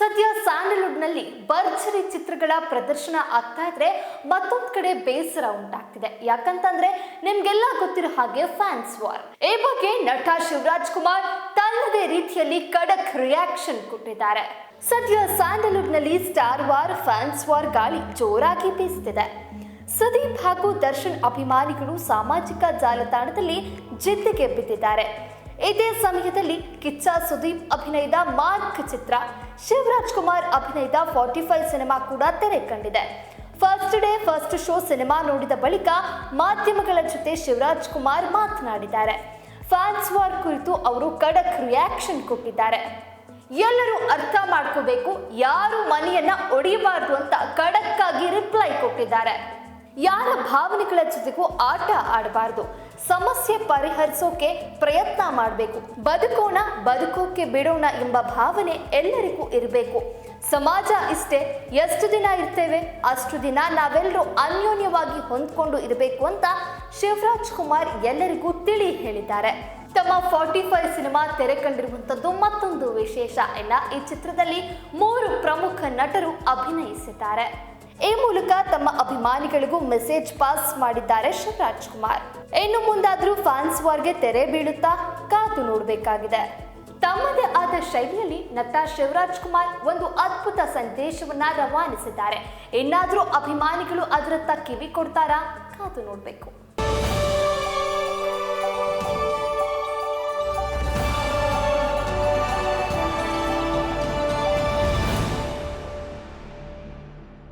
ಸದ್ಯ ಸ್ಯಾಂಡಲ್ವುಡ್ನಲ್ಲಿ ಭರ್ಜರಿ ಚಿತ್ರಗಳ ಪ್ರದರ್ಶನ ಆಗ್ತಾ ಇದ್ರೆ ಮತ್ತೊಂದು ಕಡೆ ಬೇಸರ ಉಂಟಾಗ್ತಿದೆ. ಯಾಕಂತಂದ್ರೆ ನಿಮ್ಗೆಲ್ಲ ಗೊತ್ತಿರೋ ಹಾಗೆ ಫ್ಯಾನ್ಸ್ ವಾರ್. ಈ ಬಗ್ಗೆ ನಟ ಶಿವರಾಜ್ ಕುಮಾರ್ ತನ್ನದೇ ರೀತಿಯಲ್ಲಿ ಖಡಕ್ ರಿಯಾಕ್ಷನ್ ಕೊಟ್ಟಿದ್ದಾರೆ. ಸದ್ಯ ಸ್ಯಾಂಡಲ್ವುಡ್ನಲ್ಲಿ ಸ್ಟಾರ್ ವಾರ್, ಫ್ಯಾನ್ಸ್ ವಾರ್ ಗಾಳಿ ಜೋರಾಗಿ ಬೀಸುತ್ತಿದೆ ಸುದೀಪ್ ಹಾಗೂ ದರ್ಶನ್ ಅಭಿಮಾನಿಗಳು ಸಾಮಾಜಿಕ ಜಾಲತಾಣದಲ್ಲಿ ಜಿದ್ದಿಗೆ ಬಿದ್ದಿದ್ದಾರೆ. ಇದೇ ಸಮಯದಲ್ಲಿ ಕಿಚ್ಚ ಸುದೀಪ್ ಅಭಿನಯದ ಮಾರ್ಕ್ ಚಿತ್ರ, ಶಿವರಾಜ್ ಕುಮಾರ್ ಅಭಿನಯದ ಫಾರ್ಟಿ ಫೈವ್ ಸಿನಿಮಾ ಕೂಡ ತೆರೆ ಕಂಡಿದೆ. First day first show cinema ನೋಡಿದ ಬಳಿಕ ಮಾಧ್ಯಮಗಳ ಜೊತೆ ಶಿವರಾಜ್ ಕುಮಾರ್ ಮಾತನಾಡಿದ್ದಾರೆ. ಫ್ಯಾನ್ಸ್ ವಾರ್ ಕುರಿತು ಅವರು ಖಡಕ್ ರಿಯಾಕ್ಷನ್ ಕೊಟ್ಟಿದ್ದಾರೆ. ಎಲ್ಲರೂ ಅರ್ಥ ಮಾಡ್ಕೋಬೇಕು, ಯಾರು ಮನೆಯನ್ನ ಒಡೆಯಬಾರದು ಅಂತ ಖಡಕ್ ಆಗಿ ರಿಪ್ಲೈ ಕೊಟ್ಟಿದ್ದಾರೆ. ಯಾರ ಭಾವನೆಗಳ ಜೊತೆಗೂ ಆಟ ಆಡಬಾರದು. ಸಮಸ್ಯೆ ಪರಿಹರಿಸೋಕೆ ಪ್ರಯತ್ನ ಮಾಡಬೇಕು. ಬದುಕೋಣ, ಬದುಕೋಕೆ ಬಿಡೋಣ ಎಂಬ ಭಾವನೆ ಎಲ್ಲರಿಗೂ ಇರಬೇಕು. ಸಮಾಜ ಇಷ್ಟೇ, ಎಷ್ಟು ದಿನ ಇರ್ತೇವೆ, ಅಷ್ಟು ದಿನ ನಾವೆಲ್ಲರೂ ಅನ್ಯೋನ್ಯವಾಗಿ ಹೊಂದ್ಕೊಂಡು ಇರಬೇಕು ಅಂತ ಶಿವರಾಜ್ ಕುಮಾರ್ ಎಲ್ಲರಿಗೂ ತಿಳಿ ಹೇಳಿದ್ದಾರೆ. ತಮ್ಮ ಫಾರ್ಟಿ ಫೈವ್ ಸಿನಿಮಾ ತೆರೆ ಕಂಡಿರುವಂಥದ್ದು ಮತ್ತೊಂದು ವಿಶೇಷ. ಎನ್ನ ಈ ಚಿತ್ರದಲ್ಲಿ ಮೂರು ಪ್ರಮುಖ ನಟರು ಅಭಿನಯಿಸಿದ್ದಾರೆ. ಈ ಮೂಲಕ ತಮ್ಮ ಅಭಿಮಾನಿಗಳಿಗೂ ಮೆಸೇಜ್ ಪಾಸ್ ಮಾಡಿದ್ದಾರೆ ಶಿವರಾಜ್ ಕುಮಾರ್. ಇನ್ನು ಮುಂದಾದ್ರೂ ಫ್ಯಾನ್ಸ್ ವಾರ್ಗೆ ತೆರೆ ಬೀಳುತ್ತಾ ಕಾದು ನೋಡಬೇಕಾಗಿದೆ. ತಮ್ಮದೇ ಆದ ಶೈಲಿಯಲ್ಲಿ ನಟ ಶಿವರಾಜ್ ಕುಮಾರ್ ಒಂದು ಅದ್ಭುತ ಸಂದೇಶವನ್ನ ರವಾನಿಸಿದ್ದಾರೆ. ಇನ್ನಾದರೂ ಅಭಿಮಾನಿಗಳು ಅದರತ್ತ ಕಿವಿ ಕೊಡ್ತಾರಾ? ಕಾದು ನೋಡಬೇಕು.